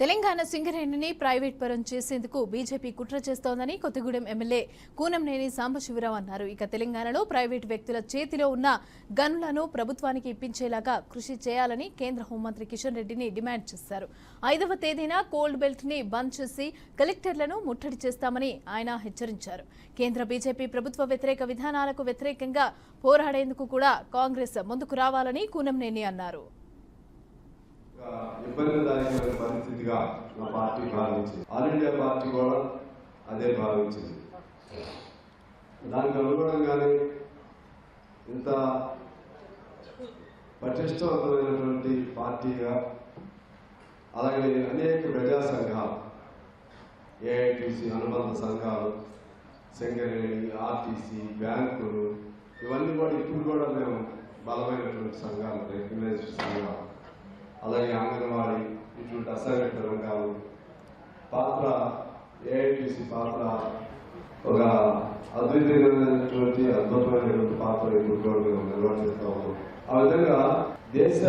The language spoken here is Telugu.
తెలంగాణ సింగరేణిని ప్రైవేట్ పరం చేసేందుకు బీజేపీ కుట్ర చేస్తోందని కొత్తగూడెం ఎమ్మెల్యే కూనంనేని సాంబశివరావు అన్నారు. ఇక తెలంగాణలో ప్రైవేట్ వ్యక్తుల చేతిలో ఉన్న గనులను ప్రభుత్వానికి ఇప్పించేలాగా కృషి చేయాలని కేంద్ర హోంమంత్రి కిషన్ రెడ్డిని డిమాండ్ చేశారు. ఐదవ తేదీన కోల్డ్ బెల్ట్ని బంద్ చేసి కలెక్టర్లను ముట్టడి చేస్తామని ఆయన హెచ్చరించారు. కేంద్ర బీజేపీ ప్రభుత్వ వ్యతిరేక విధానాలకు వ్యతిరేకంగా పోరాడేందుకు కూడా కాంగ్రెస్ ముందుకు రావాలని కూనంనేని అన్నారు. ఇబ్బంది ఇబ్బందిదాయకమైన పరిస్థితిగా మా పార్టీ భావించింది. ఆల్ ఇండియా పార్టీ కూడా అదే భావించింది. దానికి అనుగుణంగానే ఇంత పటిష్టవంతమైనటువంటి పార్టీగా అలాగే అనేక ప్రజా సంఘాలు ఏఐటీసీ అనుబంధ సంఘాలు సింగరేణి ఆర్టీసీ బ్యాంకులు ఇవన్నీ కూడా ఇప్పుడు కూడా మేము బలమైనటువంటి సంఘాలు రికగ్నైజ్డ్ సంఘాలు. అలాగే అంగన్వాడీ ఇటువంటి అసంఘటిత రంగాలు. పాత్ర ఏఐటిసి పాత్ర ఒక అద్వితీయమైనటువంటి అద్భుతమైనటువంటి పాత్ర ఇప్పుడు నిర్వహిస్తూ ఉన్నాం. ఆ విధంగా దేశ